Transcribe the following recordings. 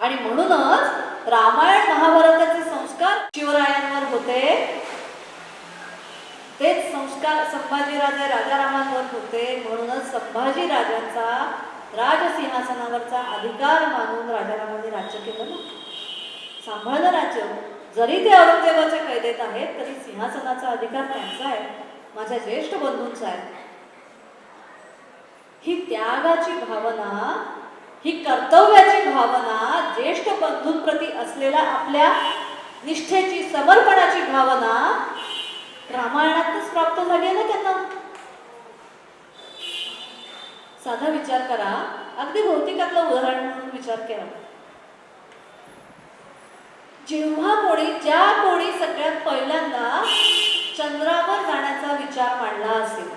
आणि म्हणूनच रामायण महाभारताचे संस्कार शिवरायांवर होते. तेच संस्कार संभाजीराजे राजारामांवर होते. म्हणूनच संभाजी राजांचा राजसिंहासनावरचा अधिकार मानून राजारामांनी राज्य केलं ना. सांभाळलं राज्य. जरी ते औरंगजेबाच्या कैदेत आहेत तरी सिंहासनाचा अधिकार त्यांचा आहे. माझ्या ज्येष्ठ बंधूंचा आहे. ही त्यागाची भावना ही कर्तव्याची भावना ज्येष्ठ बंधूंप्रती असलेल्या आपल्या निष्ठेची समर्पणाची भावना रामायणातच प्राप्त झाली आहे ना त्यांना? साधा विचार करा. अगदी भौतिकातलं उदाहरण म्हणून विचार करा जेव्हा कोणी ज्या कोणी सगळ्यात पहिल्यांदा चंद्रावर जाण्याचा विचार मांडला असेल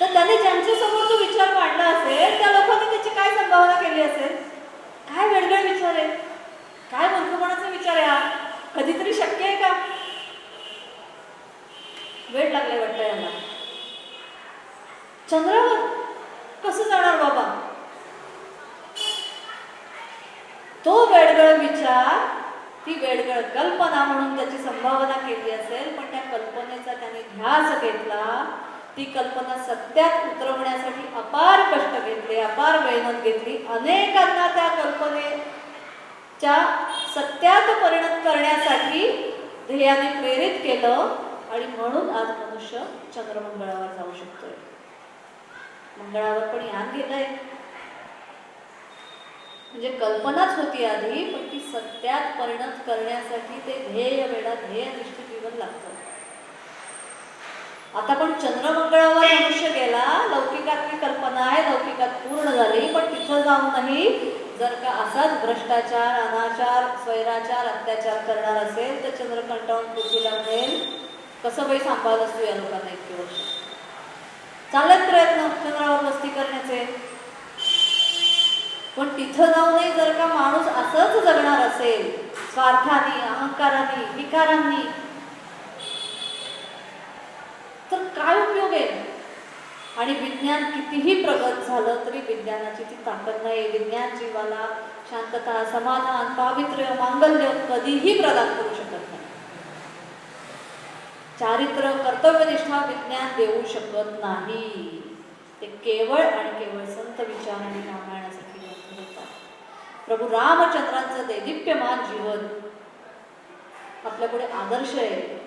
तर त्याने ज्यांच्या समोर तो विचार मांडला असेल त्या लोकांनी त्याची काय संभावना केली असेल? काय वेगळे विचार आहे? काय मूर्खपणाचा विचार आहे हा? कधीतरी शक्य आहे का? वेळ लागले वाटतं यांना. चंद्रावर कसं जाणार बाबा? तो वेडगळ विचार ती वेडगळ कल्पना म्हणून त्याची संभावना केली असेल पण त्या कल्पनेचा त्याने ध्यास घेतला. ती कल्पना सत्यात उतरवण्यासाठी अपार कष्ट घेतले अपार मेहनत घेतली. अनेकांना त्या कल्पनेच्या सत्यात परिणत करण्यासाठी ध्येयाने प्रेरित केलं आणि म्हणून आज मनुष्य चंद्रमंगळावर जाऊ शकतोय. मंगळावर पण यान गेलंय म्हणजे कल्पनाच होती आधी पण ती सत्यात परिणत करण्यासाठी ते ध्येय वेळा ध्येयनिष्ठ जीवन लागतं. आता पण चंद्रमंगळावर मनुष्य गेला लौकिकातली कल्पना आहे लौकिकात पूर्ण झाली पण तिथं जाऊनही जर का असाच भ्रष्टाचार अनाचार स्वैराचार अत्याचार करणार असेल तर चंद्रकंठावून पृथ्वीला म्हणेल कसं बाई सांभाळत असतो या लोकांना इतके वर्ष? चालत प्रयत्न चंद्रावर मस्ती करण्याचे. पण तिथं जाऊनही जर का माणूस असंच जगणार असेल स्वार्थाने अहंकाराने विकारांनी तर काय उपयोग आहे? आणि विज्ञान कितीही प्रगत झालं तरी विज्ञानाची ती ताकद नाही विज्ञान जीवाला शांतता समाधान पावित्र्य मांगल्य कधीही प्रदान करू शकत नाही. चारित्र्य कर्तव्यनिष्ठा विज्ञान देऊ शकत नाही. ते केवळ आणि केवळ संत विचार आणि रामायणासाठी होतात. प्रभू रामचंद्रांचं दैदिप्यमान जीवन आपल्यापुढे आदर्श आहे.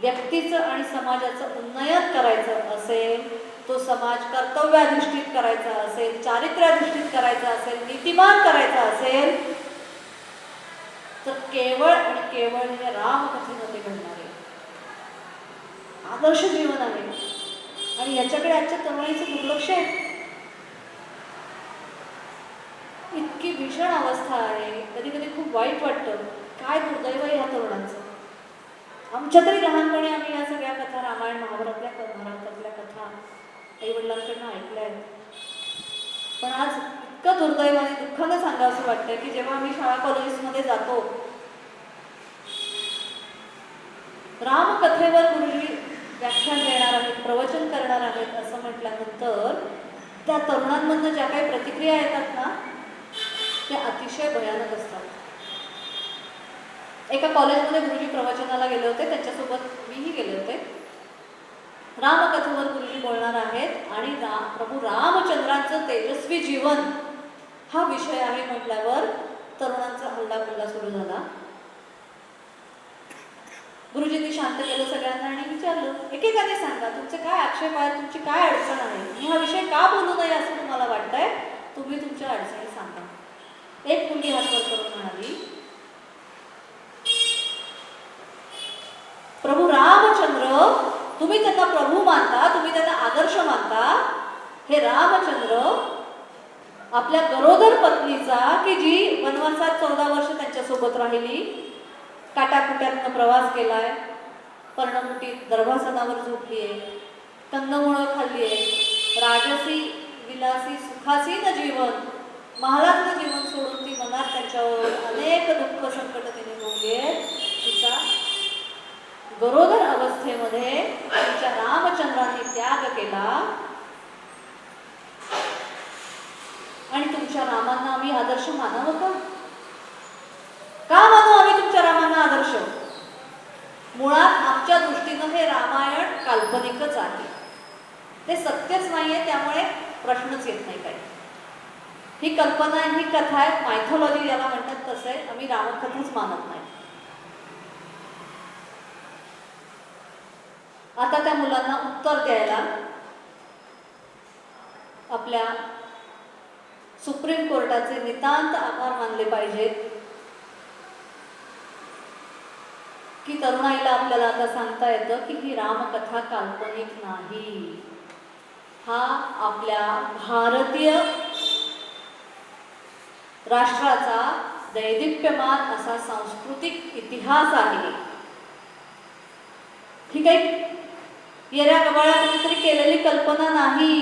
व्यक्तीचं आणि समाजाचं उन्नयन करायचं असेल तो समाज कर्तव्याधिष्ठित करायचा असेल चारित्र्याधिष्ठित करायचा असेल नीतिमान करायचा असेल तर केवळ आणि केवळ हे रामकथेमध्ये घडणार आहे. आदर्श जीवन आहे. आणि याच्याकडे आजच्या तरुणाईचं दुर्लक्ष आहे. इतकी भीषण अवस्था आहे. कधी कधी खूप वाईट वाटतं. काय दुर्दैव आहे ह्या तरुणांचं? आमच्या तरी लहानपणी आम्ही या सगळ्या कथा रामायण महाभारतल्या महाभारतातल्या कथा आई वडिलांकडनं ऐकल्या आहेत. पण आज इतकं दुर्दैवाने दुःखानं सांगा असं वाटतं की जेव्हा आम्ही शाळा कॉलेजेसमध्ये जातो रामकथेवर गुरुजी व्याख्यान देणार आहेत प्रवचन करणार आहेत असं म्हटल्यानंतर त्या तरुणांमधनं ज्या काही प्रतिक्रिया येतात ना त्या अतिशय भयानक असतात. एका कॉलेजमध्ये गुरुजी प्रवचनाला गेले होते त्यांच्यासोबत मीही गेले होते. रामकथेवर गुरुजी बोलणार आहेत आणि रा प्रभू रामचंद्रांचं तेजस्वी जीवन हा विषय आहे म्हटल्यावर तरुणांचा हल्ला गुल्ला सुरू झाला. गुरुजींनी शांत केलं सगळ्यांना आणि विचारलं एकेकाने सांगा तुमचे काय आक्षेप आहे तुमची काय अडचण आहे? मी हा विषय का बोलू नये असं तुम्हाला वाटतंय? तुम्ही तुमच्या अडचणी सांगा. एक मुलगी हात करून म्हणाली प्रभू रामचंद्र तुम्ही त्यांना प्रभू मानता तुम्ही त्यांना आदर्श मानता. हे रामचंद्र आपल्या गरोदर पत्नीचा की जी वनवासात चौदा वर्ष त्यांच्यासोबत राहिली काटाकुट्यातनं प्रवास केलाय पर्णमुटीत दर्भासनावर झोपली आहे कंदमुळं खाल्ली आहे राजसी विलासी सुखासीन जीवन महालातलं जीवन सोडून ती मनात त्यांच्यावर अनेक दुःख संकट तिने भोगली आहेत तिचा गरोदर अवस्थेमध्ये तुमच्या रामचंद्राने त्याग केला. आणि तुमच्या तुमच्या रामांना आम्ही आदर्श मानावं का? का मानू आम्ही तुमच्या रामांना आदर्श? मुळात आमच्या दृष्टीनं हे रामायण काल्पनिकच आहे. ते सत्यच नाहीये त्यामुळे प्रश्नच येत नाही काही. ही कल्पना आहे, ही कथा आहे मायथॉलॉजी याला म्हणतात तसं आहे आम्ही रामकथाच मानत नाही. आता त्या मुलांना उत्तर द्यायला आपल्या सुप्रीम कोर्टाचे नितांत आभार मानले पाहिजेत. की तरुणाईला आपल्याला आता सांगता येतं की ही रामकथा काल्पनिक नाही. हा आपल्या भारतीय राष्ट्राचा दैदिप्यमान असा सांस्कृतिक इतिहास आहे. ही काही येऱ्या गबाळ्या कोणीतरी केलेली कल्पना नाही.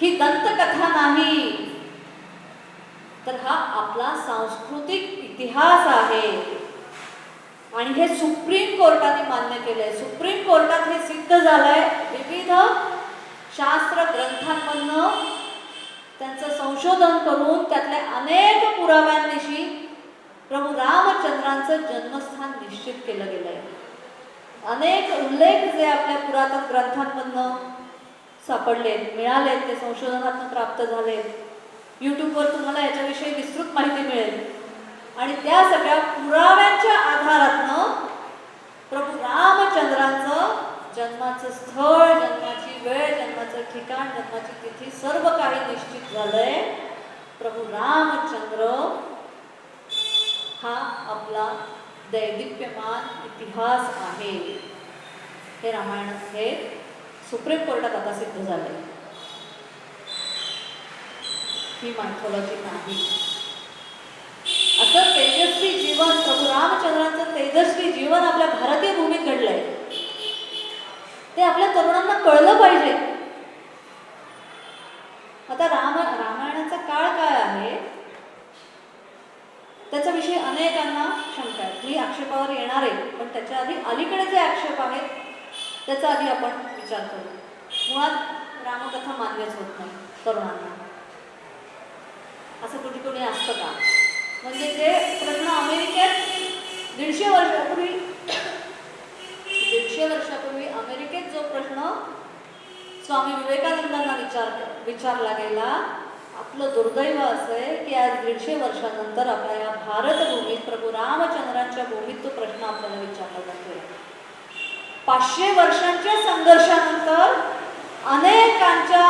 ही दंतकथा नाही. तर हा आपला सांस्कृतिक इतिहास आहे. आणि हे सुप्रीम कोर्टाने मान्य केलंय. सुप्रीम कोर्टात हे सिद्ध झालंय. विविध शास्त्र ग्रंथांमधनं त्यांचं संशोधन करून त्यातल्या अनेक पुराव्यांनिशी प्रभू रामचंद्रांचं जन्मस्थान निश्चित केलं गेलंय. अनेक उल्लेख जे आपल्या पुरातन ग्रंथांमधनं सापडलेत मिळालेत ते संशोधनातून प्राप्त झालेत यूट्यूबवर तुम्हाला याच्याविषयी विस्तृत माहिती मिळेल. आणि त्या सगळ्या पुराव्यांच्या आधारातनं प्रभू रामचंद्रांचं जन्माचं स्थळ जन्माची वेळ जन्माचं ठिकाण जन्माची तिथी सर्व काही निश्चित झालंय. प्रभू रामचंद्र हा आपला दैदिप्यमान इतिहास आहे. हे रामायण हे सुप्रीम कोर्टात आता सिद्ध झालंय. ही मायथॉलॉजी नाही. असं तेजस्वी जीवन प्रभू रामचंद्रांचं तेजस्वी जीवन आपल्या भारतीय भूमीत घडलंय. ते आपल्या तरुणांना कळलं पाहिजे. आता राम रामायणाचा काळ काय आहे? त्याच्याविषयी अनेकांना शंका आहेत. मी आक्षेपावर येणार आहे पण त्याच्या आधी अलीकडे जे आक्षेप आहेत त्याचा आधी आपण विचार करू. मुळात रामकथा मान्यच होत नाही तरुणांना. असं कुठे कुणी असतं का? म्हणजे जे प्रश्न अमेरिकेत दीडशे वर्षापूर्वी दीडशे वर्षापूर्वी अमेरिकेत जो प्रश्न स्वामी विवेकानंदांना विचार विचारला गेला आपलं दुर्दैव असं आहे की आज दीडशे वर्षानंतर आपल्या या भारतभूमीत प्रभू रामचंद्रांच्या भूमीत तो प्रश्न आपल्याला विचारला जातोय. पाचशे वर्षांच्या संघर्षानंतर अनेकांच्या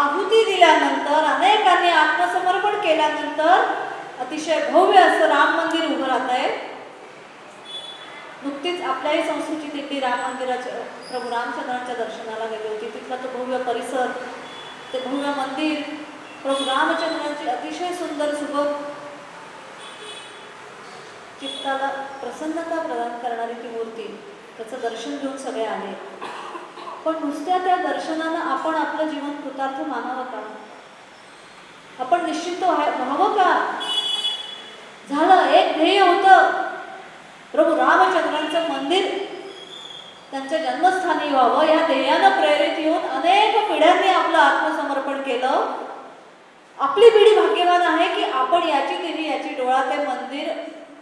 आहुती दिल्यानंतर अनेकांनी आत्मसमर्पण केल्यानंतर अतिशय भव्य असं राम मंदिर उभं राहत आहे. नुकतीच आपल्याही संस्थेची दिंडी राम मंदिराच्या प्रभू रामचंद्रांच्या दर्शनाला गेली होती. तिथला तो भव्य परिसर ते भव्य मंदिर प्रभू रामचंद्रांची अतिशय सुंदर सुबक चित्ताला प्रसन्नता प्रदान करणारी ती मूर्ती त्याचं दर्शन घेऊन सगळे आले. पण नुसत्या त्या दर्शनानं आपण आपलं जीवन कृतार्थ मानावं का? आपण निश्चित व्हावं का? झालं एक ध्येय होतं. प्रभू रामचंद्रांचं मंदिर त्यांच्या जन्मस्थानी व्हावं. या ध्येयानं प्रेरित येऊन अनेक पिढ्यांनी आपलं आत्मसमर्पण केलं. आपली पिढी भाग्यवान आहे की आपण याची तिथे याची डोळा ते मंदिर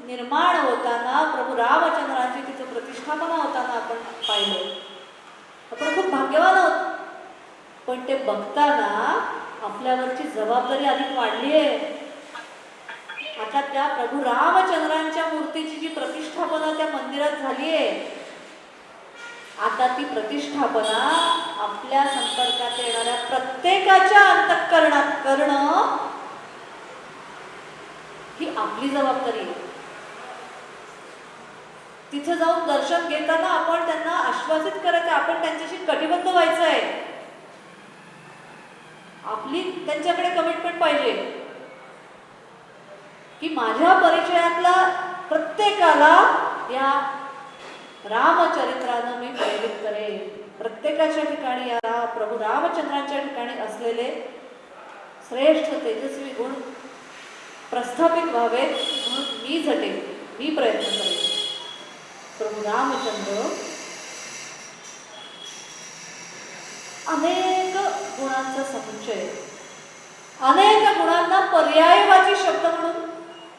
निर्माण होताना प्रभू रामचंद्रांची तिथं प्रतिष्ठापना होताना आपण पाहिलं. आपण खूप भाग्यवान आहोत. पण ते बघताना आपल्यावरची जबाबदारी अधिक वाढली आहे. आता त्या प्रभू रामचंद्रांच्या मूर्तीची जी प्रतिष्ठापना त्या मंदिरात झाली आहे आता ती प्रतिष्ठापना आपल्या संपर्कात येणाऱ्या प्रत्येकाच्या अंतःकरणात करणं ही आपली जबाबदारी आहे. तिथे जाऊन दर्शन घेताना आपण त्यांना आश्वासित करायचं आपण त्यांच्याशी कटिबद्ध व्हायचं आहे. आपली त्यांच्याकडे कमिटमेंट पाहिजे. की माझ्या परिचयातला प्रत्येकाला या रामचरित्रानं मी प्रेरित करेन. प्रत्येकाच्या ठिकाणी या प्रभू रामचंद्रांच्या ठिकाणी असलेले श्रेष्ठ तेजस्वी गुण प्रस्थापित व्हावेत म्हणून मी झटेन. मी प्रयत्न करेन. प्रभू रामचंद्र अनेक गुणांचा समुच्चय. अनेक गुणांना पर्यायवाची शब्द म्हणून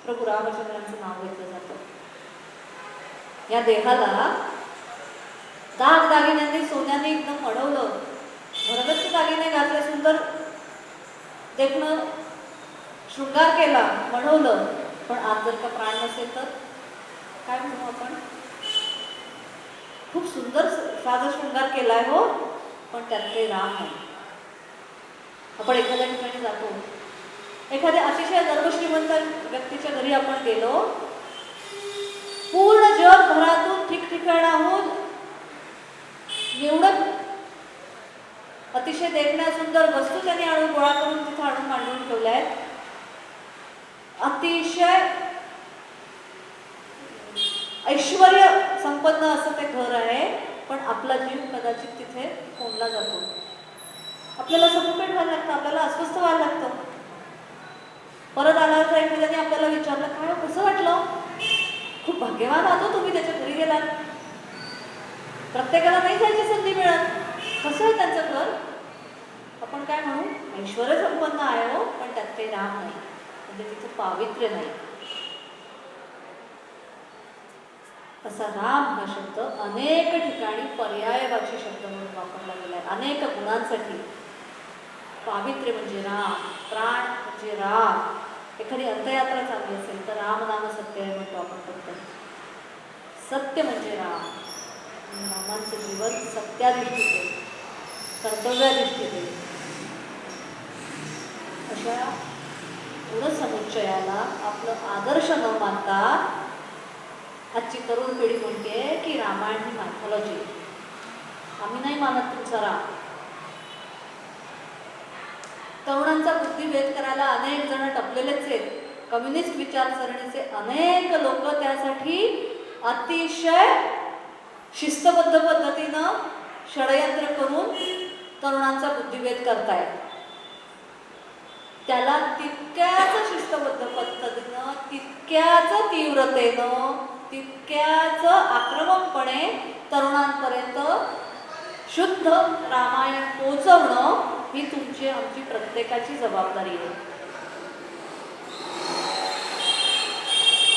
प्रभू रामचंद्रांचं नाव घेतलं जातं. या देहाला दाग दागिन्यांनी सोन्याने एकदम अडवलं भरगच्च दागिने घातले सुंदर देखणं शृंगार केला म्हणवलं पण आज जर का प्राण नसेल तर काय म्हणू आपण? खूप सुंदर साधा शृंगार केलाय हो पण त्यात राम आहे आपण एखाद्या ठिकाणी जातो. एखाद्या अतिशय गर्वश्रीमंत व्यक्तीच्या घरी आपण गेलो पूर्ण जगभरातून ठिकठिकाणाहून एवढं अतिशय देखण्या सुंदर वस्तू त्यांनी आणून गोळा करून तिथे आणून मांडून ठेवल्या आहेत. अतिशय ऐश्वर संपन्न असं ते घर आहे पण आपला जीव कदाचित तिथे कोंडला जातो. आपल्याला सफोकेट व्हायला लागतं आपल्याला अस्वस्थ व्हायला लागतं. परत आल्यावर एखाद्याने आपल्याला विचारलं काय हो, कसं वाटलं? खूप भाग्यवान आहात हो तुम्ही त्याच्या घरी गेलात. प्रत्येकाला नाही जायची संधी मिळत. कसं आहे त्यांचं घर? आपण काय म्हणू? ऐश्वर संपन्न आहे हो पण त्यात काही राम नाही. म्हणजे तिथं पावित्र्य नाही. असा राम हा शब्द अनेक ठिकाणी पर्यायवाची शब्द म्हणून वापरला गेला आहे अनेक गुणांसाठी. पावित्र्य म्हणजे राम प्राण म्हणजे राम. एखादी अंतयात्रा चालली असेल तर राम नाम सत्य आहे म्हणतो आपण फक्त. सत्य म्हणजे राम. रामांचं जीवन सत्याधिष्ठित कर्तव्याधिष्ठित आहे. अशा गुणसमुच्चयाला आपलं आदर्श न मानता आजची तरुण पिढी म्हणते की रामायण ही मायथॉलॉजी आम्ही नाही मानत तुमचा राम. तरुणांचा बुद्धिभेद करायला अनेक जण टपलेलेच आहेत. कम्युनिस्ट विचारसरणीचे अनेक लोक त्यासाठी अतिशय शिस्तबद्ध पद्धतीनं षडयंत्र करून तरुणांचा बुद्धिभेद करतायत. त्याला तितक्याच शिस्तबद्ध पद्धतीनं तितक्याच तीव्रतेनं तितक्याच आक्रमकपणे तरुणांपर्यंत शुद्ध रामायण पोचवणं ही तुमची आमची प्रत्येकाची जबाबदारी आहे.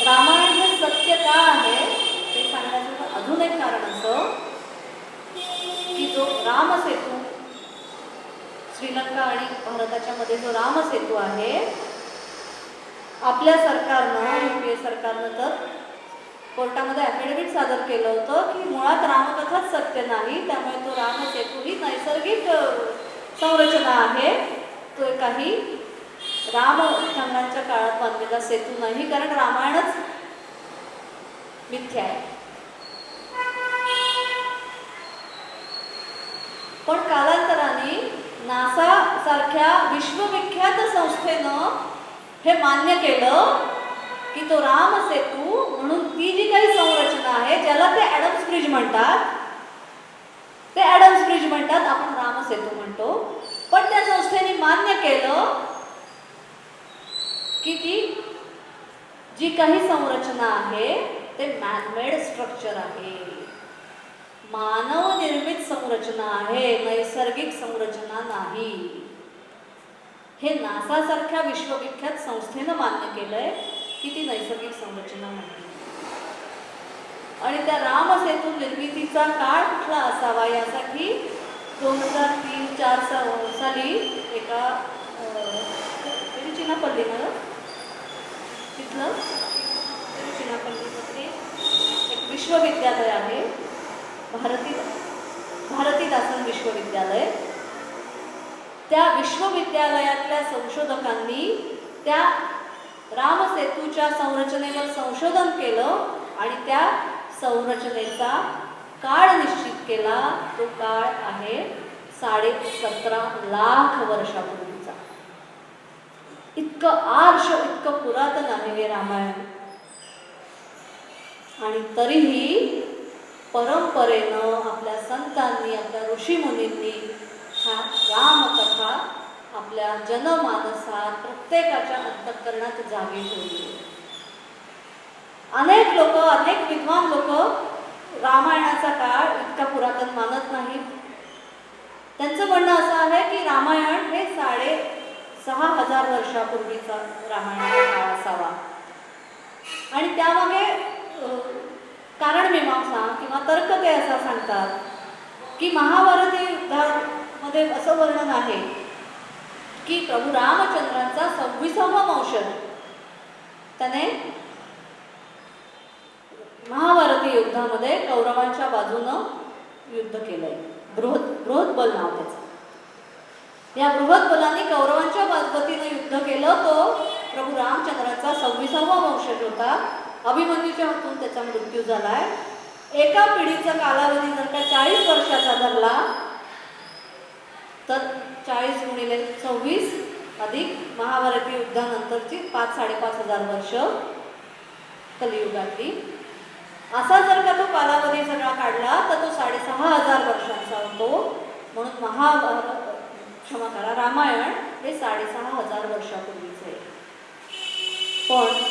रामायण हे सत्य का आहे? ते सांगण्याचं अजून एक कारण असं की जो रामसेतू श्रीलंका आणि भारताच्या मध्ये जो रामसेतू आहे आपल्या सरकारनं युपीए सरकारनं तर कोर्टामध्ये ॲफिडेव्हिट सादर केलं होतं की मुळात रामकथाच सत्य नाही त्यामुळे तो रामसेतू ही नैसर्गिक संरचना आहे. तो काही रामचंद्रांच्या काळात बांधलेला सेतू नाही कारण रामायणच मिथ्या आहे. पण कालांतराने नासा सारख्या विश्वविख्यात संस्थेनं हे मान्य केलं की तो राम सेतू म्हणून ती जी काही संरचना आहे ज्याला ते ॲडम्स ब्रिज म्हणतात ते ॲडम्स ब्रिज म्हणतात आपण रामसेतू म्हणतो. पण त्या संस्थेने मान्य केलं की ती जी काही संरचना आहे ते मॅनमेड स्ट्रक्चर आहे. मानव निर्मित संरचना आहे नैसर्गिक संरचना नाही. हे नासासारख्या विश्वविख्यात संस्थेनं मान्य केलंय की ती नैसर्गिक संरचना नाही. आणि त्या रामसेतू निर्मितीचा काळ कुठला असावा यासाठी दोन हजार तीन चार सा साली एका तिरुचिनापल्ली ना? तिथलं तिरुचिनापल्लीमध्ये एक विश्वविद्यालय आहे. भारती भारतीदासन विश्वविद्यालय. त्या विश्वविद्यालयातल्या संशोधकांनी त्या रामसेतूच्या संरचनेवर संशोधन केलं आणि त्या संरचनेचा काळ निश्चित केला तो काळ आहे साडे सतरा लाख वर्षापूर्वीचा. इतकं आर्ष इतकं पुरातन आहे हे रामायण. आणि तरीही परंपरेनं आपल्या संतांनी आपल्या ऋषीमुनींनी हा रामकथा आपल्या जनमानसात प्रत्येकाच्या अंतःकरणात जागी ठेवली. अनेक लोक अनेक विद्वान लोक रामायणाचा काळ इतका पुरातन मानत नाहीत. त्यांचं म्हणणं असं आहे की रामायण हे साडे सहा हजार वर्षापूर्वीचा रामायणाचा काळ असावा. आणि त्यामागे कारण मीमांसा किंवा तर्क ते असं सांगतात की महाभारती युद्धामध्ये असं वर्णन आहे की प्रभू रामचंद्रांचा सव्वीसावा वंशज. त्याने महाभारती युद्धामध्ये कौरवांच्या बाजूनं युद्ध केलंय. बृहत बृहत बल नाव त्याचं. या बृहत बलाने कौरवांच्या पद्धतीनं युद्ध केलं तो प्रभू रामचंद्राचा सव्वीसावा वंशज होता. अभिमन्यूच्या हातून त्याचा मृत्यू झालाय. एका पिढीचा कालावधी जर का चाळीस वर्षाचा धरला तर चाळीस गुणिले सव्वीस अधिक महाभारती युद्धानंतरची पाच साडेपाच हजार वर्ष कलियुगातली असा जर का तो कालावधी सगळा काढला तर तो साडेसहा हजार वर्षांचा होतो. म्हणून महाभारत क्षमा करा रामायण हे साडेसहा हजार वर्षापूर्वीचे. आहे पण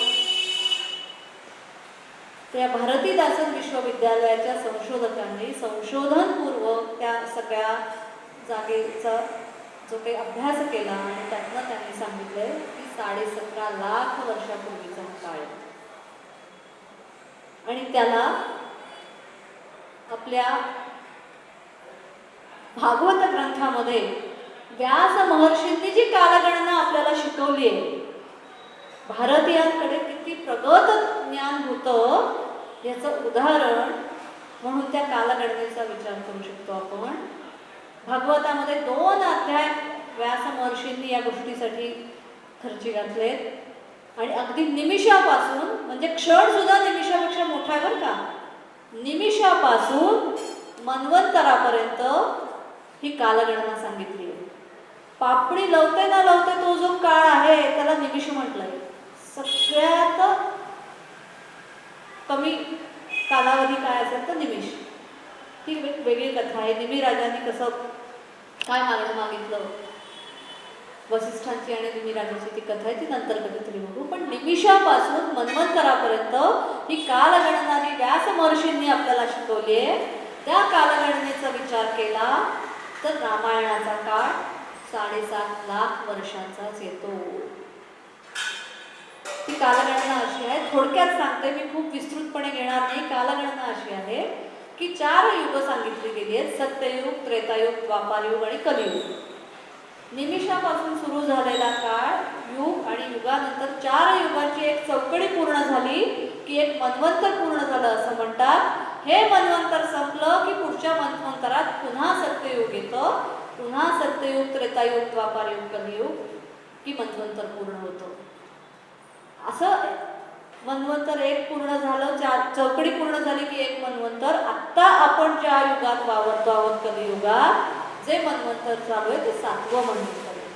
त्या भारतीदासन विश्वविद्यालयाच्या संशोधकांनी संशोधनपूर्वक त्या सगळ्या जागेचा जो काही अभ्यास केला आणि त्यातनं त्यांनी सांगितलंय की साडेसतरा लाख वर्षापूर्वीचा होता आणि त्याला आपल्या भागवत ग्रंथामध्ये व्यास महर्षींनी जी कालगणना आपल्याला शिकवली आहे भारतीयांकडे किती प्रगत ज्ञान होतं याचं उदाहरण म्हणून त्या कालगणनेचा विचार करू शकतो आपण. भागवतामध्ये दोन अध्याय व्यास महर्षींनी या गोष्टीसाठी खर्ची घातलेत. आणि अगदी निमिषापासून म्हणजे क्षण सुद्धा निमिषापेक्षा मोठा आहे बरं का. निमिषापासून मन्वंतरापर्यंत ही कालगणना सांगितली आहे. पापडी लवते ना लवते तो जो काळ आहे त्याला निमिष म्हटलंय. सगळ्यात कमी कालावधी काय असेल तर निमिष. ही वेगळी कथा आहे. निमी राजांनी कसं काय मागणं मागितलं? वसिष्ठांची आणि निमिराजाची ती कथा आहे ती नंतर कधीतरी बघू. पण निमिषापासून मन्वंतरापर्यंत ही कालगणना व्यास महर्षींनी आपल्याला शिकवली आहे त्या कालगणनेचा विचार केला तर रामायणाचा काळ साडेसात लाख वर्षांचाच येतो. ती कालगणना अशी आहे. थोडक्यात सांगते मी खूप विस्तृतपणे घेणार नाही. कालगणना अशी आहे की चार युग सांगितली गेली आहेत सत्ययुग त्रेतायुग द्वापारयुग आणि कलियुग. निमिषापासून सुरू झालेला काळ युग आणि युगानंतर चार युगाची एक चौकडी पूर्ण झाली की एक मन्वंतर पूर्ण झालं असं म्हणतात. हे मन्वंतर संपलं की पुढच्या मन्वंतरात पुन्हा सत्ययुग येतं. पुन्हा सत्ययुग त्रेतायुग द्वापारयुग कलियुग की मन्वंतर पूर्ण होतं. असं मन्वंतर एक पूर्ण झालं चार चौकडी पूर्ण झाली की एक मन्वंतर. आत्ता आपण ज्या युगात वावरतो आहोत कलियुगात जे मन्वंतर चालू आहे ते सातवं मन्वंतर आहे.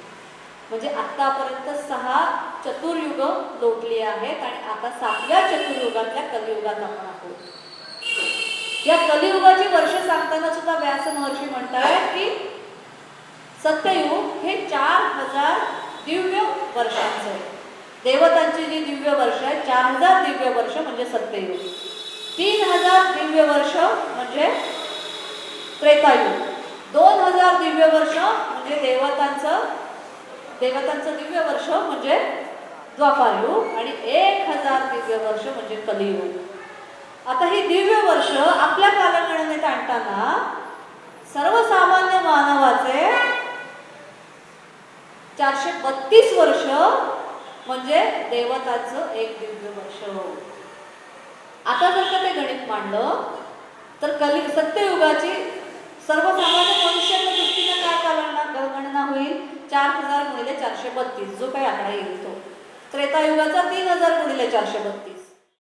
म्हणजे आत्तापर्यंत सहा चतुर्युग लोटली आहेत आणि आता सातव्या चतुर्युगातल्या कलियुगात आपण आहोत. या कलियुगाची वर्ष सांगताना सुद्धा व्यास महर्षी म्हणतात की सत्ययुग हे चार हजार दिव्य वर्षांचं आहे. देवतांची जी दिव्य वर्ष आहे चार हजार दिव्य वर्ष म्हणजे सत्ययुग. तीन हजार दिव्य वर्ष म्हणजे त्रेतायुग. दोन हजार दिव्य वर्ष म्हणजे देवतांचं देवतांचं दिव्य वर्ष म्हणजे द्वापारयुग आणि एक हजार दिव्य वर्ष म्हणजे कलियुग. आता ही दिव्य वर्ष आपल्या कालगणनेत आणताना सर्वसामान्य मानवाचे चारशे बत्तीस वर्ष म्हणजे देवताचं एक दिव्य वर्ष. आता जर का ते गणित मांडलं तर कली सत्ययुगाची सर्वसामान्य मनुष्याच्या दृष्टीने काय कालगणना गणना होईल? चार हजार गुणिले चारशे बत्तीस जो काही आकडा येईल तो. त्रेतायुगाचा तीन हजार गुणिले चारशे बत्तीस.